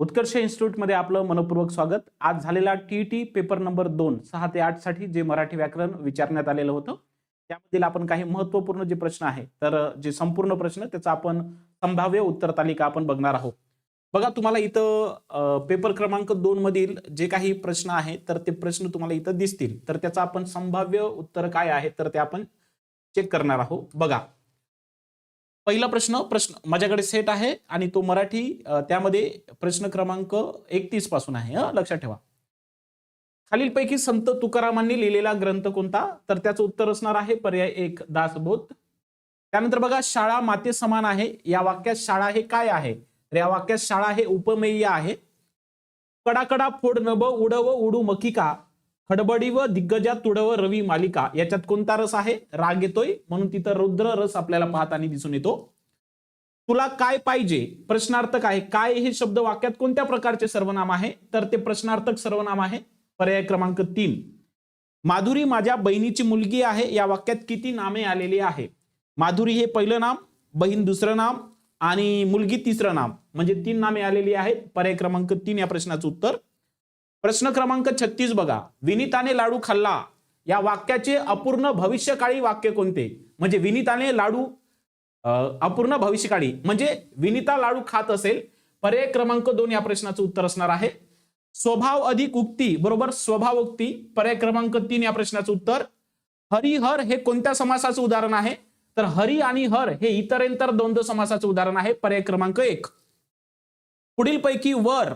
उत्कर्ष इन्स्टिट्यूटमध्ये आपलं मनपूर्वक स्वागत. आज झालेला टी टी पेपर नंबर दोन सहा ते आठसाठी जे मराठी व्याकरण विचारण्यात आलेलं होतं त्यामधील आपण काही महत्त्वपूर्ण जे प्रश्न आहे तर जे संपूर्ण प्रश्न त्याचा आपण संभाव्य उत्तर तालिका आपण बघणार आहोत. बघा तुम्हाला इथं पेपर क्रमांक दोन मधील जे काही प्रश्न आहेत तर ते प्रश्न तुम्हाला इथं दिसतील. तर त्याचा आपण संभाव्य उत्तर काय आहे तर ते आपण चेक करणार आहोत. बघा पहिला प्रश्न प्रश्न माझ्याकडे सेट आहे आणि तो मराठी त्यामध्ये प्रश्न क्रमांक एकतीसपासून आहे लक्षात ठेवा. खालीलपैकी संत तुकारामांनी लिहिलेला ग्रंथ कोणता? तर त्याचं उत्तर असणार आहे पर्याय एक दासबोध. त्यानंतर बघा शाळा माते समान आहे. या वाक्यात शाळा हे काय आहे? तर या वाक्यात शाळा हे उपमेय आहे. कडाकडा फोड नभ उडव उडू मकिका खडबडी व दिग्गजा तुडव रवी मालिका याच्यात कोणता रस आहे? राग येतोय म्हणून तिथं रुद्र रस आपल्याला पाहताना दिसून येतो. तुला काय पाहिजे? प्रश्नार्थक आहे. काय हे शब्द वाक्यात कोणत्या प्रकारचे सर्वनाम आहे? तर ते प्रश्नार्थक सर्वनाम आहे. पर्याय क्रमांक तीन. माधुरी माझ्या बहिणीची मुलगी आहे. या वाक्यात किती नामे आलेली आहे? माधुरी हे पहिलं नाम बहीण दुसरं नाम आणि मुलगी तिसरं नाम. म्हणजे तीन नामे आलेली आहे पर्याय क्रमांक तीन या प्रश्नाचं उत्तर. प्रश्न क्रमांक छत्तीस बघा. विनिताने लाडू खाल्ला. या वाक्याचे अपूर्ण भविष्यकाळी वाक्य कोणते? म्हणजे विनिताने लाडू अपूर्ण भविष्यकाळी. म्हणजे विनिता लाडू खात असेल पर्याय क्रमांक दोन या प्रश्नाचं उत्तर असणार आहे. स्वभाव अधिक उक्ती बरोबर? स्वभाव उक्ती. पर्याय क्रमांक तीन या प्रश्नाचं उत्तर. हरिहर हे कोणत्या समासाचं उदाहरण आहे? तर हरी आणि हर हे इतरेंतर द्वंद्व समासाचं उदाहरण आहे. पर्याय क्रमांक एक. पुढील पैकी वर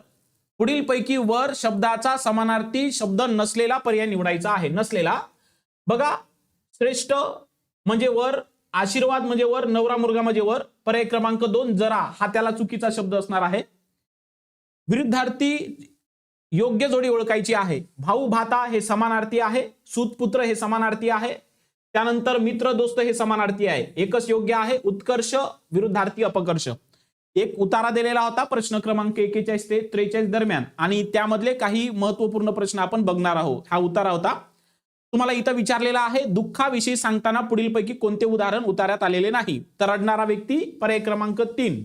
पुढील पैकी वर शब्दाचा समानार्थी शब्द नसलेला पर्याय निवडायचा आहे. नसलेला. बघा श्रेष्ठ म्हणजे वर आशीर्वाद म्हणजे वर नवरा मुर्गा म्हणजे वर पर्याय क्रमांक दोन जरा हा त्याला चुकीचा शब्द असणार आहे. विरुद्धार्थी योग्य जोडी ओळखायची आहे. भाऊ भाता हे समानार्थी आहे. सूतपुत्र हे समानार्थी आहे. त्यानंतर मित्र दोस्त हे समानार्थी आहे. एकच योग्य आहे. उत्कर्ष विरुद्धार्थी अपकर्ष. एक उतारा दिलेला होता प्रश्न क्रमांक एकेचाळीस ते त्रेचाळीस दरम्यान. आणि त्यामधले काही महत्त्वपूर्ण प्रश्न आपण बघणार आहोत. हा उतारा होता. तुम्हाला इथं विचारलेला आहे दुःखाविषयी सांगताना पुढीलपैकी कोणते उदाहरण उतार्यात आलेले नाही? तर रडणारा व्यक्ती पर्याय क्रमांक तीन.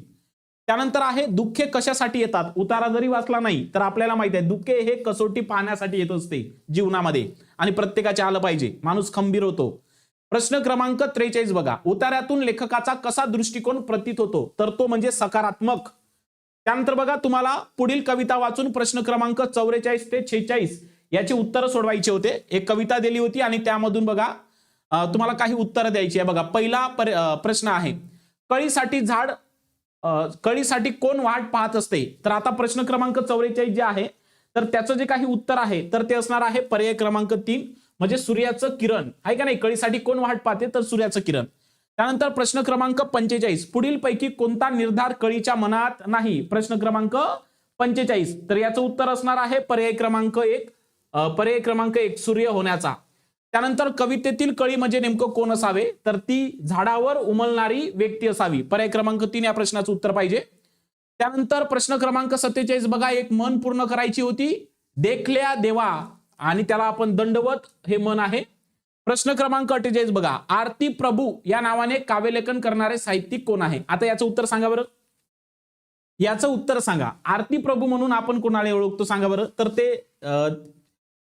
त्यानंतर आहे दुःखे कशासाठी येतात? उतारा जरी वाचला नाही तर आपल्याला माहिती आहे दुःखे हे कसोटी पाहण्यासाठी येत असते जीवनामध्ये. आणि प्रत्येकाचे आलं पाहिजे. माणूस खंबीर होतो. प्रश्न क्रमांक त्रेचाळीस बघा. उतार्यातून लेखकाचा कसा दृष्टिकोन प्रतीत होतो? तर तो म्हणजे सकारात्मक. त्यानंतर बघा तुम्हाला पुढील कविता वाचून प्रश्न क्रमांक चौवेचाळीस ते छेचाळीस याची उत्तरं सोडवायचे होते. एक कविता दिली होती आणि त्यामधून बघा तुम्हाला काही उत्तरं द्यायची आहे. बघा पहिला पर- प्रश्न आहे. कळीसाठी झाड कळीसाठी कोण वाट पाहत असते? तर आता प्रश्न क्रमांक चौवेचाळीस जे आहे तर त्याचं जे काही उत्तर आहे तर ते असणार आहे पर्याय क्रमांक तीन. म्हणजे सूर्याचं किरण. आहे का नाही? कळीसाठी कोण वाट पाहते? तर सूर्याचं किरण. त्यानंतर प्रश्न क्रमांक पंचेचाळीस. पुढील पैकी कोणता निर्धार कळीच्या मनात नाही? प्रश्न क्रमांक पंचेचाळीस. तर याचं उत्तर असणार आहे पर्याय क्रमांक एक. पर्याय क्रमांक एक सूर्य होण्याचा. त्यानंतर कवितेतील कळी म्हणजे नेमकं कोण असावे? तर ती झाडावर उमलणारी व्यक्ती असावी. पर्याय क्रमांक तीन या प्रश्नाचं उत्तर पाहिजे. त्यानंतर प्रश्न क्रमांक सत्तेचाळीस. बघा एक मन पूर्ण करायची होती. देखल्या देवा. आणि त्याला आपण दंडवत हे मन आहे. प्रश्न क्रमांक अठ्ठेचाळीस बघा. आरती प्रभू या नावाने काव्यलेखन करणारे साहित्यिक कोण आहे? आता याचं उत्तर सांगा बरं. याचं उत्तर सांगा. आरती प्रभू म्हणून आपण कोणाला ओळखतो सांगा बरं. तर ते अं,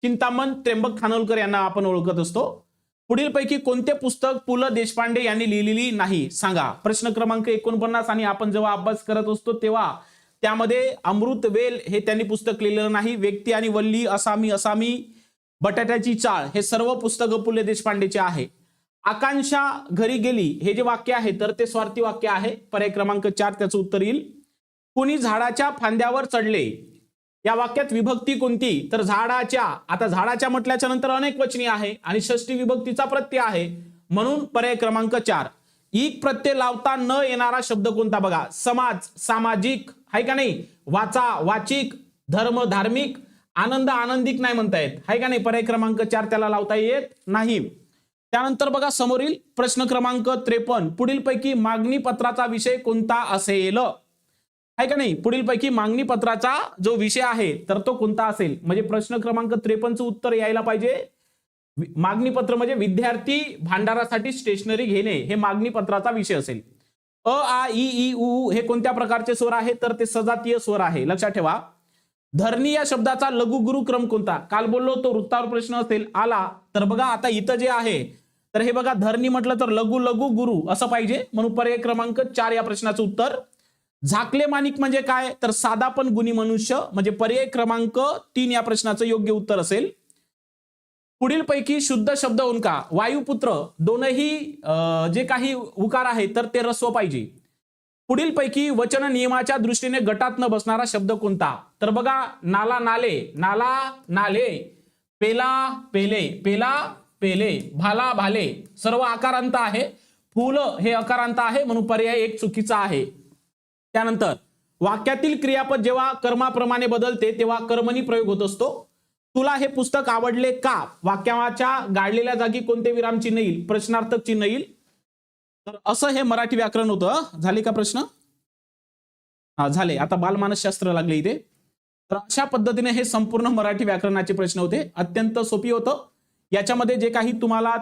चिंतामण त्र्यंबक खानोलकर यांना आपण ओळखत असतो. पुढीलपैकी कोणते पुस्तक पु. ल. देशपांडे यांनी लिहिलेली नाही? सांगा. प्रश्न क्रमांक एकोणपन्नास आणि आपण जेव्हा अभ्यास करत असतो तेव्हा त्यामध्ये अमृत वेल हे त्यांनी पुस्तक लिहिलेलं नाही व्यक्ती आणि वल्ली असामी असामी बटाट्याची चाळ हे सर्व पुस्तक पु ल देशपांडेचे आहे. आकांक्षा घरी गेली हे जे वाक्य आहे तर ते स्वार्थी वाक्य आहे. पर्याय क्रमांक चार त्याचं उत्तर येईल. कुणी झाडाच्या फांद्यावर चढले? या वाक्यात विभक्ती कोणती? तर झाडाच्या आता झाडाच्या म्हटल्याच्या नंतर अनेक वचनी आहे आणि षष्टी विभक्तीचा प्रत्यय आहे. म्हणून पर्याय क्रमांक चार. ईक प्रत्यय लावता न येणारा शब्द कोणता? बघा समाज सामाजिक आहे का नाही? वाचा वाचिक धर्म धार्मिक आनंद आनंदिक नाही म्हणता येत आहे का नाही? पर्याय क्रमांक चार त्याला लावता येत नाही. त्यानंतर बघा समोरील प्रश्न क्रमांक त्रेपन्न. पुढीलपैकी मागणी पत्राचा विषय कोणता असेल? आहे का नाही? पुढील पैकी मागणी पत्राचा जो विषय आहे तर तो कोणता असेल? म्हणजे प्रश्न क्रमांक त्रेपन्नचं उत्तर यायला पाहिजे. मागणी पत्र म्हणजे विद्यार्थी भांडारासाठी स्टेशनरी घेणे हे मागणी पत्राचा विषय असेल. अ आ इ ई उ हे कोणत्या प्रकारचे स्वर आहे तर ते सजातीय स्वर आहे. लक्षात ठेवा. धरणी या शब्दाचा लघु गुरु क्रम कोणता? काल बोललो तो वृत्तावर प्रश्न असेल आला. तर बघा आता इथं जे आहे तर हे बघा धरणी म्हटलं तर लघु लघु गुरु असं पाहिजे. म्हणून पर्याय क्रमांक चार या प्रश्नाचं उत्तर. झाकले माणिक म्हणजे काय? तर साधा पण गुणी मनुष्य म्हणजे पर्याय क्रमांक तीन या प्रश्नाचं योग्य उत्तर असेल. पुढील पैकी शुद्ध शब्द उनका वायुपुत्र दोनही जे काही उकार आहे तर ते रस्व पाहिजे. पुढील पैकी वचन नियमाच्या दृष्टीने गटात न बसणारा शब्द कोणता? तर बघा नाला नाले नाला नाले पेला पेले पेला पेले भाला भाले सर्व आकारांत आहे. फुल हे अकारांत आहे म्हणून पर्याय एक चुकीचा आहे. त्यानंतर वाक्यातील क्रियापद जेव्हा कर्माप्रमाणे बदलते तेव्हा कर्मणी प्रयोग होत असतो. तुला हे पुस्तक आवडले का? वाक्याच्या गाडलेल्या जागी कोणते विरामचिन्ह येईल? प्रश्नार्थक चिन्ह येईल? तर असं हे मराठी व्याकरण होतं. झाले का प्रश्न? हा झाले. आता बालमानसशास्त्र लागले इथे. तर अशा पद्धतीने हे संपूर्ण मराठी व्याकरणाचे प्रश्न होते. अत्यंत सोपी होतं. याच्यामध्ये जे काही तुम्हाला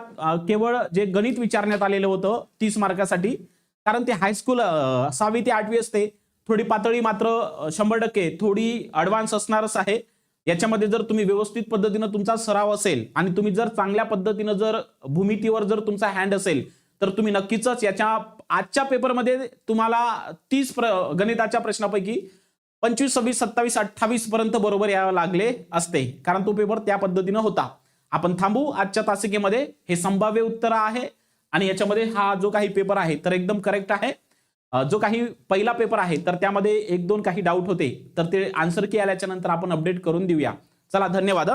केवळ जे गणित विचारण्यात आलेलं होतं तीस मार्कासाठी कारण ते हायस्कूल सहावी ते आठवी असते. थोडी पातळी मात्र शंभर टक्के थोडी ॲडव्हान्स असणारच आहे. याच्यामध्ये जर तुम्ही व्यवस्थित पद्धतीनं तुमचा सराव असेल आणि तुम्ही जर चांगल्या पद्धतीनं जर भूमितीवर जर तुमचा हँड असेल तर तुम्ही नक्कीच याच्या आजच्या पेपरमध्ये तुम्हाला तीस प्र गणिताच्या प्रश्नापैकी पंचवीस सव्वीस सत्तावीस अठ्ठावीस पर्यंत बरोबर यावं लागले असते. कारण तो पेपर त्या पद्धतीनं होता. आपण थांबू. आजच्या तासिकेमध्ये हे संभाव्य उत्तर आहे आणि याच्यामध्ये हा जो काही पेपर आहे तर एकदम करेक्ट आहे. जो काही पहिला पेपर आहे तर त्यामध्ये एक दोन काही डाऊट होते तर ते आन्सर की आल्याच्यानंतर आपण अपडेट करून देऊया. चला धन्यवाद